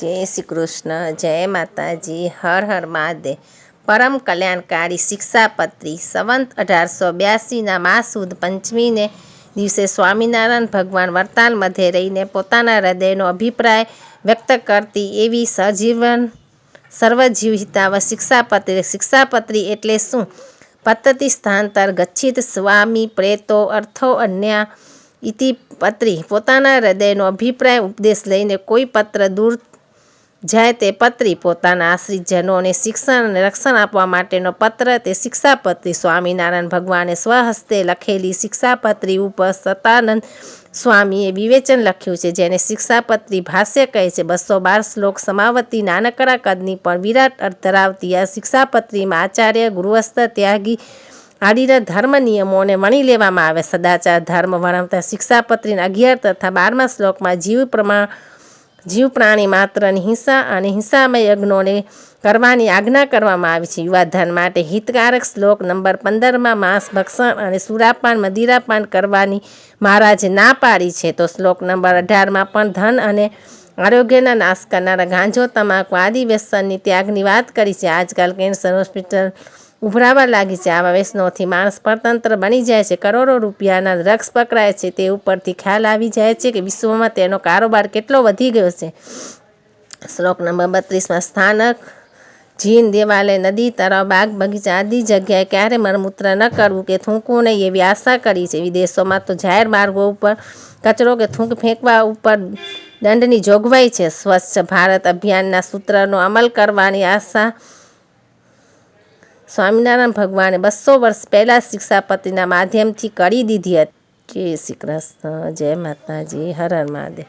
જય શ્રી કૃષ્ણ, જય માતાજી, હર હર મહાદેવ. પરમ કલ્યાણકારી શિક્ષાપત્રી સંવંત અઢારસો બ્યાસીના મા સુદ પંચમીને દિવસે સ્વામિનારાયણ ભગવાન વર્તાલ મધ્યે રહીને પોતાના હૃદયનો અભિપ્રાય વ્યક્ત કરતી એવી સજીવન સર્વજીવ વ શિક્ષાપત્રી. શિક્ષાપત્રી એટલે શું? પદ્ધતિ સ્થાંતર ગચ્છિત, સ્વામી, પ્રેતો, અર્થો, અન્ય ઇતિ પત્રી પોતાના હૃદયનો અભિપ્રાય ઉપદેશ લઈને કોઈ પત્ર દૂર જાય તે પત્રી પોતાના આશ્રિતજનોને શિક્ષણ અને રક્ષણ આપવા માટેનો પત્ર તે શિક્ષાપત્રી સ્વામિનારાયણ ભગવાને સ્વહસ્તે લખેલી શિક્ષાપત્રી ઉપર સતાનંદ સ્વામીએ વિવેચન લખ્યું છે, જેને શિક્ષાપત્રી ભાષ્ય કહે છે, બસો બાર શ્લોક સમાવતી નાનકડા કદની પણ વિરાટ અર્થ ધરાવતી આ શિક્ષાપત્રીમાં આચાર્ય ગૃહસ્થ ત્યાગી આડીના ધર્મ નિયમોને વણી લેવામાં આવે. સદાચાર ધર્મ વર્ણવતા શિક્ષાપત્રીના અગિયાર તથા બારમા શ્લોકમાં જીવ પ્રમાણ જીવ પ્રાણી માત્રની હિંસા અને હિંસામય યજ્ઞોને કરવાની આજ્ઞા કરવામાં આવી છે. યુવાધન માટે હિતકારક શ્લોક નંબર પંદરમાં માંસ ભક્ષણ અને સુરાપાન, મદિરાપાન કરવાની મહારાજે ના પાડી છે. તો શ્લોક નંબર અઢારમાં પણ ધન અને આરોગ્યના નાશ કરનારા ગાંજો, તમાકુ આદિ વ્યસનની ત્યાગની વાત કરી છે. આજકાલ કેન્સર હોસ્પિટલ ઉભરાવા લાગી છે. આવા વ્યસનોથી માણસ પરતંત્ર બની જાય છે. કરોડો રૂપિયાના ડ્રગ્સ પકડાય છે. તે ઉપરથી ખ્યાલ આવી જાય છે કે વિશ્વમાં તેનો કારોબાર કેટલો વધી ગયો છે. શ્લોક નંબર બત્રીસમાં, સ્થાનક, જીન, દેવાલય, નદી, તળાવ, બાગ, બગીચા આદિ જગ્યાએ ક્યારે મરમૂત્ર ન કરવું કે થૂંકવું નહીં એવી આશા કરી છે. વિદેશોમાં તો જાહેર માર્ગો ઉપર, કચરો કે થૂંક ફેંકવા ઉપર દંડની જોગવાઈ છે. સ્વચ્છ ભારત અભિયાનના સૂત્રનો અમલ કરવાની આશા સ્વામિનારાયણ ભગવાને બસો વર્ષ પહેલાં શિક્ષાપતિના માધ્યમથી કરી દીધી હતી. જય શ્રી કૃષ્ણ, જય માતાજી, હર હર મહાદેવ.